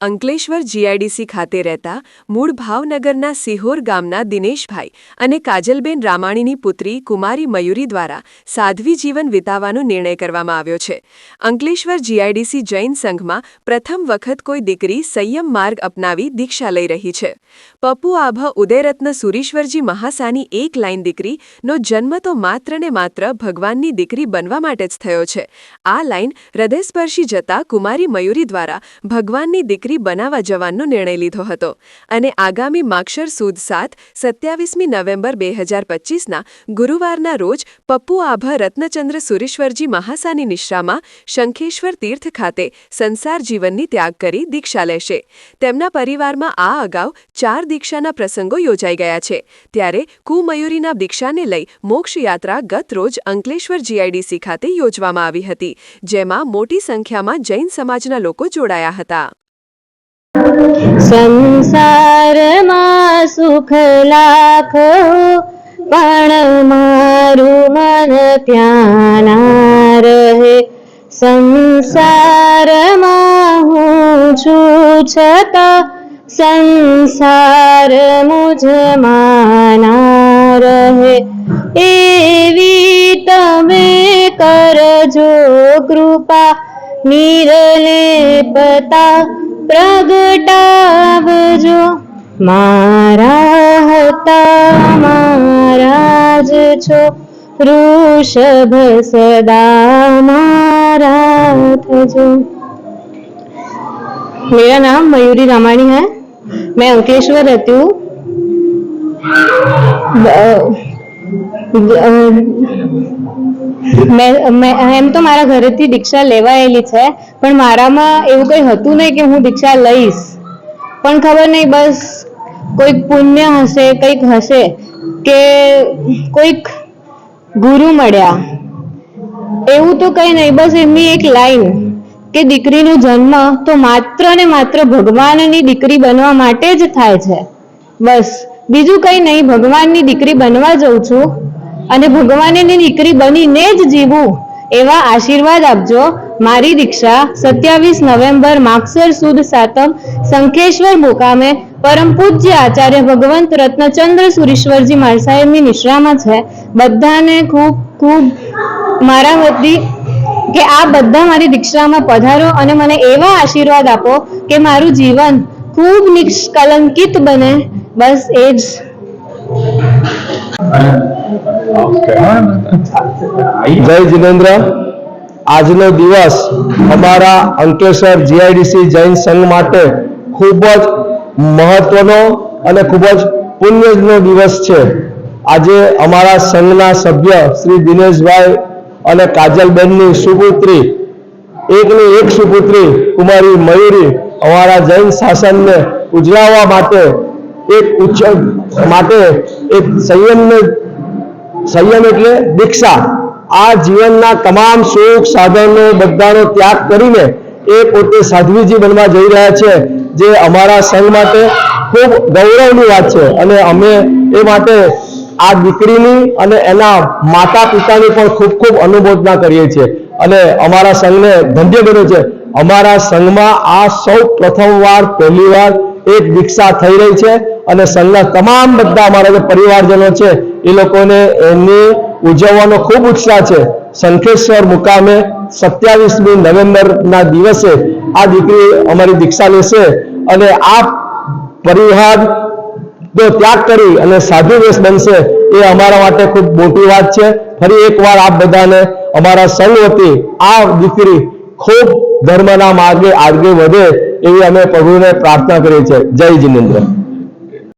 Ankleshwar GIDC ખાતે રહેતા મૂળ ભાવનગરના સિહોર ગામના દિનેશભાઈ અને કાજલબેન રામાણીની પુત્રી કુમારી મયુરી દ્વારા સાધ્વી જીવન વિતાવવાનો નિર્ણય કરવામાં આવ્યો છે. અંકલેશ્વર જીઆઈડીસી જૈન સંઘમાં પ્રથમ વખત કોઈ દીકરી સંયમ માર્ગ અપનાવી દીક્ષા લઈ રહી છે. પપ્પુ આભ ઉદયરત્ન સુરીશ્વરજી મહાસાની એક લાઈન દીકરીનો જન્મ તો માત્ર ને માત્ર ભગવાનની દીકરી બનવા માટે જ થયો છે. આ લાઈન હૃદયસ્પર્શી જતા કુમારી મયુરી દ્વારા ભગવાનની દીકરી બનાવવા જવાનો નિર્ણય લીધો હતો અને આગામી માક્ષર સુદ સાત, સત્યાવીસમી નવેમ્બર બે હજાર પચીસના ગુરુવારના રોજ પપ્પુ આભા, રત્નચંદ્ર સુરેશ્વરજી મહાસાની નિશ્રામાં શંખેશ્વર તીર્થ ખાતે સંસાર જીવનની ત્યાગ કરી દીક્ષા લેશે. તેમના પરિવારમાં આ અગાઉ ચાર દીક્ષાના પ્રસંગો યોજાઈ ગયા છે. ત્યારે કુમયુરીના દીક્ષાને લઈ મોક્ષયાત્રા ગત રોજ અંકલેશ્વર જીઆઈડીસી ખાતે યોજવામાં આવી હતી, જેમાં મોટી સંખ્યામાં જૈન સમાજના લોકો જોડાયા હતા. સંસારમાં સુખ લાખ, પણ મારું મન ત્યાં ના રહે. સંસારમાં હું છું છતાં, સંસાર મુજ માના રહે. એવી તમે કરજો કૃપા, નિર્લેપતા પ્રગટાવજો મારા હતા મારા જ છો વૃષભ સદા મારા થજો मेरा नाम मयूरी रामाणी है मैं अंकलेश्वर रहती हूँ એમ તો મારા ઘરેથી દીક્ષા લેવાયેલી છે, પણ મારામાં એવું કંઈ હતું નહીં કે હું દીક્ષા લઈશ. પણ ખબર નહીં, બસ કોઈક પુણ્ય હશે, કંઈક હશે કે કોઈક ગુરુ મળ્યા. એવું તો કંઈ નહીં, બસ એમની એક લાઈન કે દીકરીનો જન્મ તો માત્ર ને માત્ર ભગવાનની દીકરી બનવા માટે જ થાય છે. બસ, બીજું કંઈ નહીં, ભગવાનની દીકરી બનવા જઉં છું. અને ભગવાનની દીકરી બનીને જ જીવું, એવા આશીર્વાદ આપજો. મારી દીક્ષા સત્યાવીસ નવેમ્બર માગસર સુદ સાતમ શંખેશ્વર મુકામે પરમ પૂજ્ય આચાર્ય ભગવંત રત્નચંદ્ર સુરેશ્વરજી માર સાહેબની નિશ્રામાં છે. બધાને ખૂબ ખૂબ મારા વતી કે આ બધા મારી દીક્ષામાં પધારો અને મને એવા આશીર્વાદ આપો કે મારું જીવન ખૂબ નિષ્કલંકિત બને. બસ એ જ જય જિનેન્દ્ર. આજનો દિવસ અમારા અંકેશ્વર જીઆઈડીસી જૈન સંઘ માટે ખૂબ જ મહત્વનો અને ખૂબ જ પુણ્યનો દિવસ છે. આજે અમારા સંઘના સભ્ય શ્રી દિનેશભાઈ અને કાજલબેનની સુપુત્રી, એકની એક સુપુત્રી કુમારી મયુરી અમારા જૈન શાસનને ઉજળાવવા માટે એક ઉચ્ચ માટે એક સંયમને સંયમ એટલે દીક્ષા. આ જીવનના તમામ સુખ સાધનો બધાનો ત્યાગ કરીને એ પોતે સાધ્વીજી બનવા જઈ રહ્યા છે, જે અમારા સંઘ માટે ખૂબ ગૌરવની વાત છે. અને અમે એ માટે આ દીકરીની અને એના માતા પિતાની પણ ખૂબ ખૂબ અનુમોદના કરીએ છીએ. અને અમારા સંઘને ધન્ય બન્યો છે. અમારા સંઘમાં આ સૌ પ્રથમવાર પહેલીવાર એક દીક્ષા થઈ રહી છે. અને સંઘના તમામ બધા અમારા જે પરિવારજનો છે, એ લોકોને એમની ઉજવવાનો ખૂબ ઉત્સાહ છે. શંખેશ્વર મુકામે સત્યાવીસમી નવેમ્બરના દિવસે આ દીકરી અમારી દીક્ષા લેશે અને આ પરિવાર જો ત્યાગ કરી અને સાધુ વેશ બનશે, એ અમારા માટે ખૂબ મોટી વાત છે. ફરી એકવાર આપ બધાને અમારા સંઘ વતી આ દીકરી ખૂબ ધર્મના માર્ગે આગળ વધે એવી અમે પ્રભુને પ્રાર્થના કરી છે જય જિનેન્દ્ર.